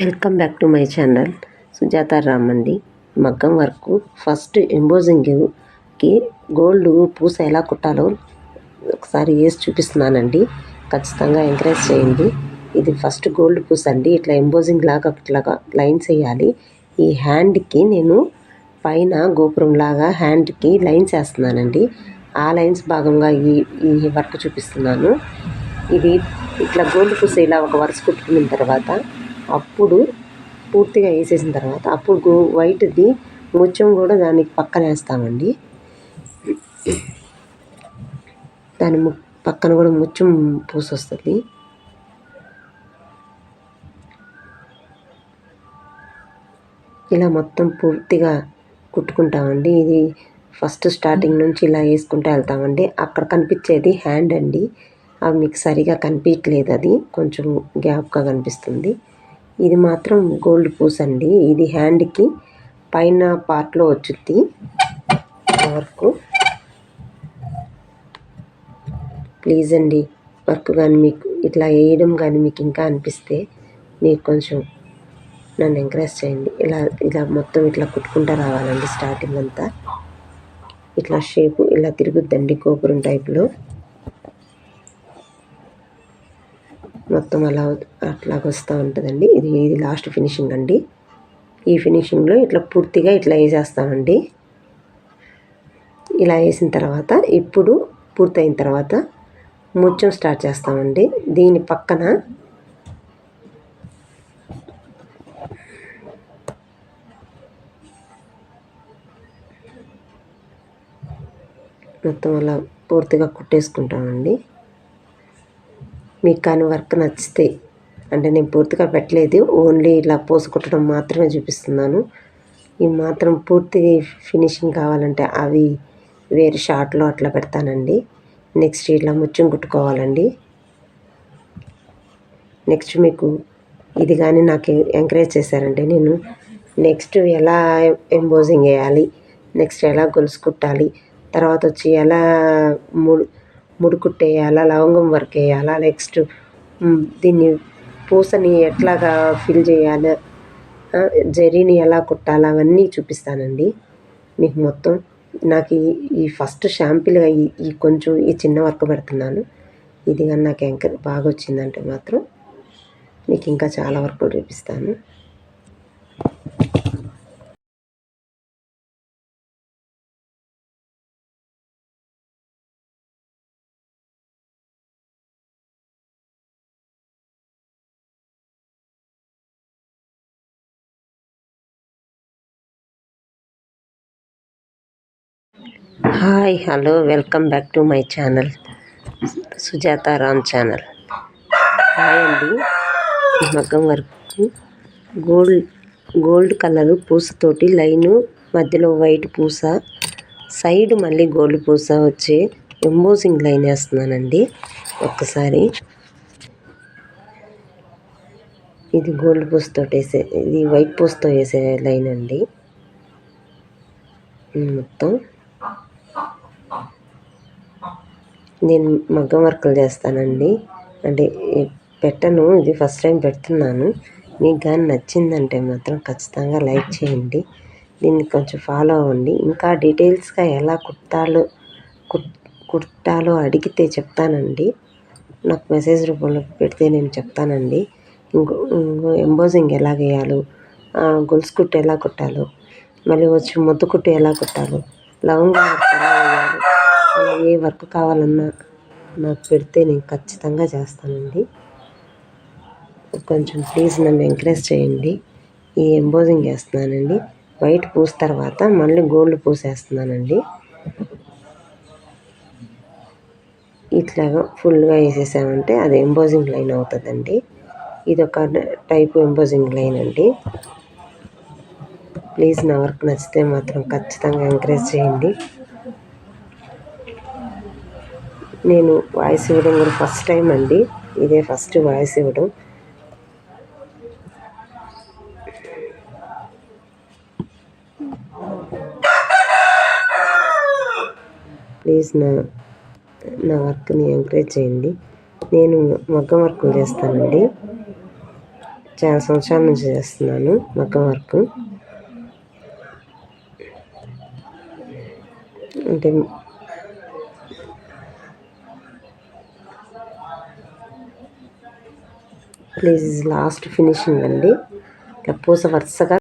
Welcome back to my channel Sujatha Ram అండి మగ్గం work first ఎంబోజింగ్కి gold పూస ఎలా కుట్టాలో ఒకసారి వేసి చూపిస్తున్నానండి. ఖచ్చితంగా ఎంకరేజ్ చేయండి. ఇది ఫస్ట్ గోల్డ్ పూస అండి. ఇట్లా ఎంబోజింగ్ లాగా ఇట్లాగా లైన్స్ వేయాలి ఈ హ్యాండ్కి నేను పైన గోపురం లాగా హ్యాండ్కి లైన్స్ వేస్తున్నానండి ఆ లైన్స్ భాగంగా ఈ ఈ వర్క్ చూపిస్తున్నాను. ఇది ఇట్లా గోల్డ్ పూస ఇలా ఒక వరుస కుట్టుకున్న తర్వాత అప్పుడు పూర్తిగా వేసేసిన తర్వాత అప్పుడు వైట్ది ముత్యం కూడా దానికి పక్కన వేస్తామండి. దాని ము పక్కన కూడా ముత్యం పూసి వస్తుంది ఇలా మొత్తం పూర్తిగా కుట్టుకుంటామండి. ఇది ఫస్ట్ స్టార్టింగ్ నుంచి ఇలా వేసుకుంటూ వెళ్తామండి. అక్కడ కనిపించేది హ్యాండ్ అండి. అవి మీకు సరిగా కనిపించలేదు అది. కొంచెం గ్యాప్గా కనిపిస్తుంది. ఇది మాత్రం గోల్డ్ పూస్ అండి. ఇది హ్యాండ్కి పైన పార్ట్లో వచ్చుద్ది. వర్క్. ప్లీజ్ అండి వర్క్ కానీ మీకు ఇట్లా వేయడం కానీ మీకు ఇంకా అనిపిస్తే మీరు కొంచెం నన్ను ఎంకరేజ్ చేయండి. ఇలా ఇలా మొత్తం ఇట్లా కుట్టుకుంటూ రావాలండి స్టార్టింగ్ అంతా. ఇట్లా షేపు ఇలా తిరుగుద్దండి గోపురం టైప్లో మొత్తం అలా అట్లాగ వస్తూ ఉంటుందండి. ఇది ఇది లాస్ట్ ఫినిషింగ్ అండి. ఈ ఫినిషింగ్లో ఇట్లా పూర్తిగా ఇట్లా వేసేస్తామండి. ఇలా వేసిన తర్వాత ఇప్పుడు పూర్తయిన తర్వాత ముత్యం స్టార్ట్ చేస్తామండి. దీని పక్కన మొత్తం అలా పూర్తిగా కుట్టేసుకుంటామండి. మీకు కానీ వర్క్ నచ్చితే అంటే నేను పూర్తిగా పెట్టలేదు ఓన్లీ ఇలా పోసుకుట్టడం మాత్రమే చూపిస్తున్నాను. ఈ మాత్రం పూర్తి ఫినిషింగ్ కావాలంటే అవి వేరే షార్ట్లో అట్లా పెడతానండి. నెక్స్ట్ ఇట్లా ముత్యం కుట్టుకోవాలండి. నెక్స్ట్ మీకు ఇది కానీ నాకు ఎంకరేజ్ చేశారంటే నేను నెక్స్ట్ ఎలా ఎంబోజింగ్ వేయాలి నెక్స్ట్ ఎలా గొలుసు కుట్టాలి తర్వాత వచ్చి ఎలా మూడు ముడుకుట్టు వేయాలా లవంగం వర్క్ వేయాలా నెక్స్ట్ దీన్ని పూసని ఎట్లాగా ఫిల్ చేయాలి జరీని ఎలా కుట్టాలా అవన్నీ చూపిస్తానండి. మీకు మొత్తం నాకు ఈ ఫస్ట్ షాంపిల్గా ఈ ఈ కొంచెం ఈ చిన్న వర్క్ పెడుతున్నాను. ఇది కానీ నాకు ఎంకర్ బాగా వచ్చిందంటే మాత్రం మీకు ఇంకా చాలా వర్క్ చూపిస్తాను. Hi hello welcome back to my channel. Sujatha Ram channel. Hi అండి. మగ్గం వర్క్ గోల్డ్ గోల్డ్ కలర్ పూసతోటి లైను మధ్యలో వైట్ పూస సైడ్ మళ్ళీ గోల్డ్ పూస వచ్చే ఎంబోసింగ్ లైన్ వేస్తున్నానండి. ఒక్కసారి. ఇది గోల్డ్ పూసతో వేసే ఇది వైట్ పూసతో వేసే లైన్ అండి. మొత్తం. నేను మగ్గం వర్కులు చేస్తానండి. అంటే పెట్టను ఇది ఫస్ట్ టైం పెడుతున్నాను. మీకు కానీ నచ్చిందంటే మాత్రం ఖచ్చితంగా లైక్ చేయండి. దీన్ని కొంచెం ఫాలో అవ్వండి. ఇంకా డీటెయిల్స్గా ఎలా కుట్టాలో కుట్టాలో అడిగితే చెప్తానండి. నాకు మెసేజ్ రూపంలో పెడితే నేను చెప్తానండి. ఇంకో ఎంబోజింగ్ ఎలా వేయాలో గొలుసు కుట్టు ఎలా కుట్టాలో మళ్ళీ వచ్చి ముద్దు కుట్టు ఎలా కుట్టాలో లవంగా ఏ వర్క్ కావాలన్నా నాకు పెడితే నేను ఖచ్చితంగా చేస్తానండి. కొంచెం ప్లీజ్ నన్ను ఎంకరేజ్ చేయండి. ఈ ఎంబోజింగ్ వేస్తున్నానండి వైట్ పూసిన తర్వాత మళ్ళీ గోల్డ్ పూసేస్తున్నానండి ఇట్లాగా ఫుల్గా వేసేసామంటే అది ఎంబోజింగ్ లైన్ అవుతుందండి. ఇది ఒక టైప్ ఎంబోజింగ్ లైన్ అండి. ప్లీజ్ నా వర్క్ నచ్చితే మాత్రం ఖచ్చితంగా ఎంకరేజ్ చేయండి. నేను వాయిస్ ఇవ్వడం కూడా ఫస్ట్ టైం అండి. ఇదే ఫస్ట్ వాయిస్ ఇవ్వడం. ప్లీజ్ నా నా వర్క్ని ఎంకరేజ్ చేయండి. నేను మగ్గం వర్క్ చేస్తానండి. చాలా సంవత్సరాల నుంచి చేస్తున్నాను మగ్గం వర్క్. అంటే ప్లీజ్ లాస్ట్ ఫినిషింగ్ అండి. ఇట్లా పూస వరుసగా